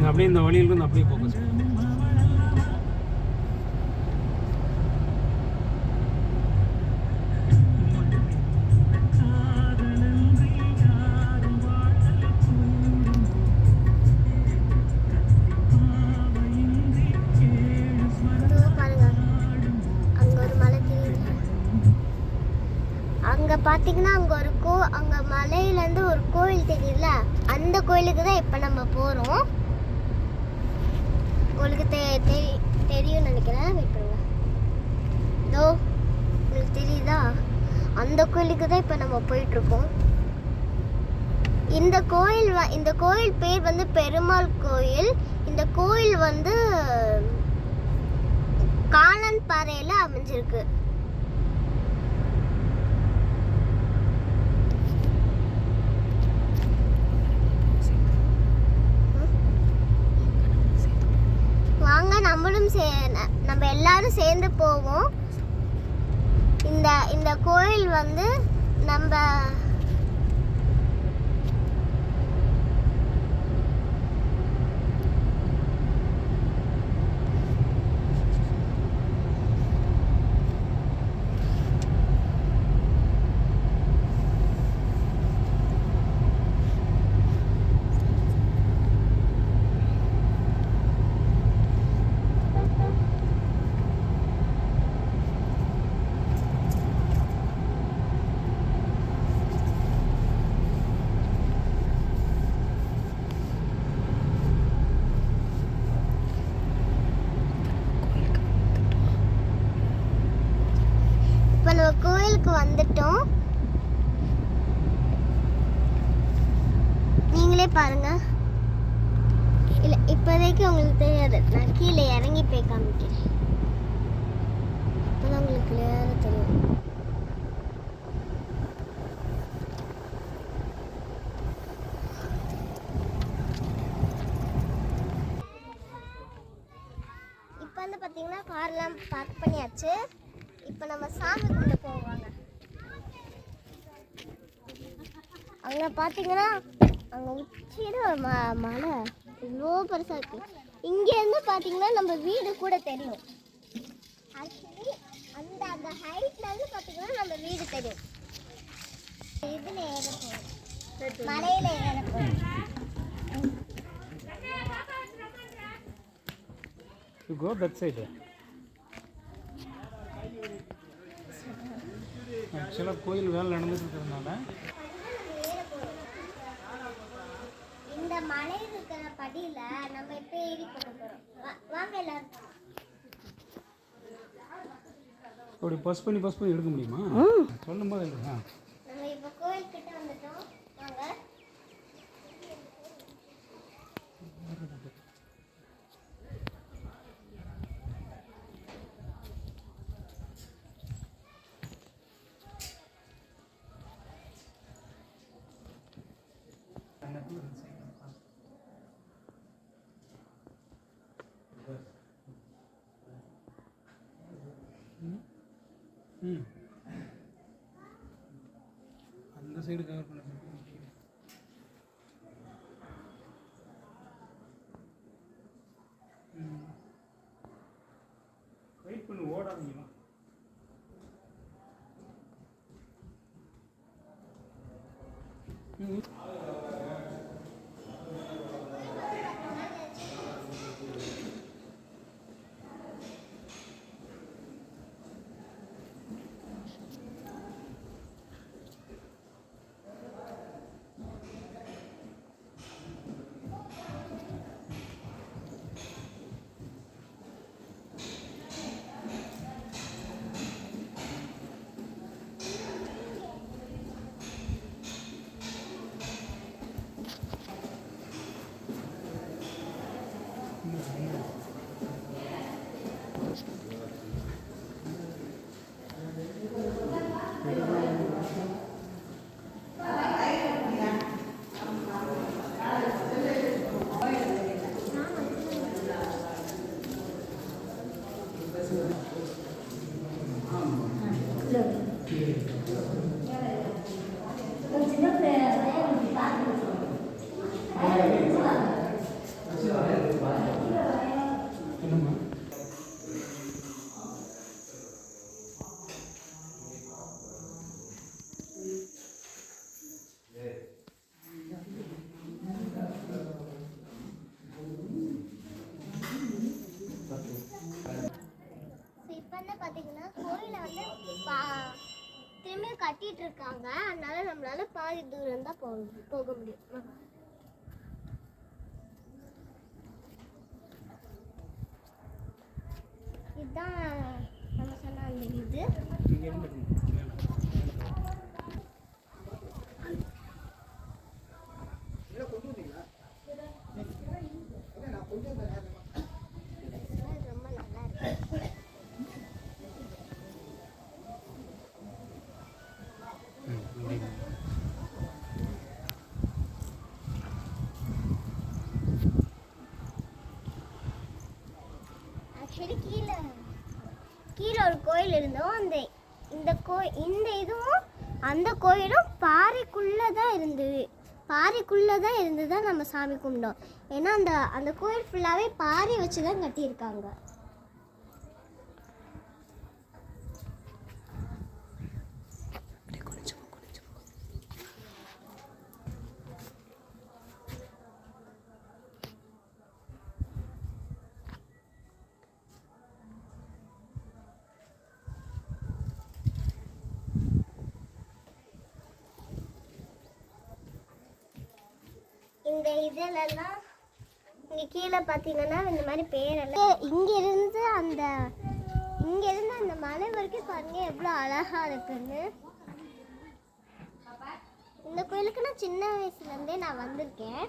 நீங்கள் அப்படியே இந்த வழியிலிருந்து அப்படியே ஃபோக்கஸ் இதோ அங்கே ஒரு மலை ஒரு கோ அங்கே மலையிலேருந்து ஒரு கோயில் தெரியுதுல அந்த கோயிலுக்கு தான் இப்போ நம்ம போகிறோம் உங்களுக்கு தெ தெரியும் தெரியும்னு நினைக்கிறேன். வெயிட் பண்ணுங்க. இதோ உங்களுக்கு தெரியுதா? அந்த கோயிலுக்கு தான் இப்போ நம்ம போயிட்டுருக்கோம். இந்த கோயில் வ- இந்த கோயில் பேர் வந்து பெருமாள் கோயில். இந்த கோயில் வந்து காலன் பாறையில் அமைஞ்சிருக்கு வாங்க சே- ந- நம்ம எல்லாரும் சேர்ந்து போவோம். இந்த இந்த கோயில் வந்து நம்ம இப்போ நம்ம கோயிலுக்கு வந்துட்டோம். நீங்களே பாருங்க. இல்லை இப்போதைக்கு உங்களுக்கு தெரியாது. நான் கீழே இறங்கி போய் காமிக்கிறேன். அப்போதான் உங்களுக்கு கிளியராக தெரியும். இப்போ வந்து பார்த்தீங்கன்னா கார்லாம் பார்க் பண்ணியாச்சு. இப்போ நம்ம சாமி போவாங்க. அங்கே பார்த்தீங்கன்னா அங்கே உச்சியில் ஒரு ம மலை. இவ்வளோ பெருசாக இருக்கு. இங்கேருந்து பார்த்தீங்கன்னா நம்ம வீடு கூட தெரியும். ஆக்சுவலி அந்த அந்த ஹைட்லேருந்து பார்த்தீங்கன்னா நம்ம வீடு தெரியும். இதில் ஏற போகிறோம் மலையில் ஏற போகிறோம் யூ கோ தட் சைடு ஆக்சுவலாக கோயில் வேலை நடந்துட்டு இருக்கிறதுனால. இந்த மலை இருக்கிற படியில நம்ம இப்ப ஏறி போக வாங்க எல்லாரும். அப்படி பஸ் பண்ணி பஸ் பண்ணி எடுக்க முடியுமா? சொல்லும் போது ஆ அந்த சைடு கவர் பண்ண வெயிட் பண்ணு ஓடாதீங்களா கட்டிட்டு இருக்காங்க அதனால நம்மளால பாதி தூரம் தான் போக போக முடியும். இதுதான் நம்ம சொன்ன அந்த இது. ஆக்சுவலி கீழே. கீழே ஒரு கோயில் இருந்தோம் அந்த இந்த கோ இந்த இதுவும் அந்த கோயிலும் பாறைக்குள்ளே தான் இருந்தது. பாறைக்குள்ளே தான் இருந்து தான் நம்ம சாமி கும்பிட்டோம். ஏன்னா அந்த அந்த கோயில் ஃபுல்லாகவே பாறை வச்சு தான் கட்டியிருக்காங்க. இந்த இதெல்லாம் இங்கே கீழே பார்த்தீங்கன்னா இந்த மாதிரி பேரெல்லாம். இங்க இருந்து அந்த இங்க இருந்து அந்த மலை வரைக்கும் பாருங்க எவ்வளோ அழகா இருக்குன்னு. இந்த கோயிலுக்கு நான் சின்ன வயசுல இருந்தே நான் வந்திருக்கேன்.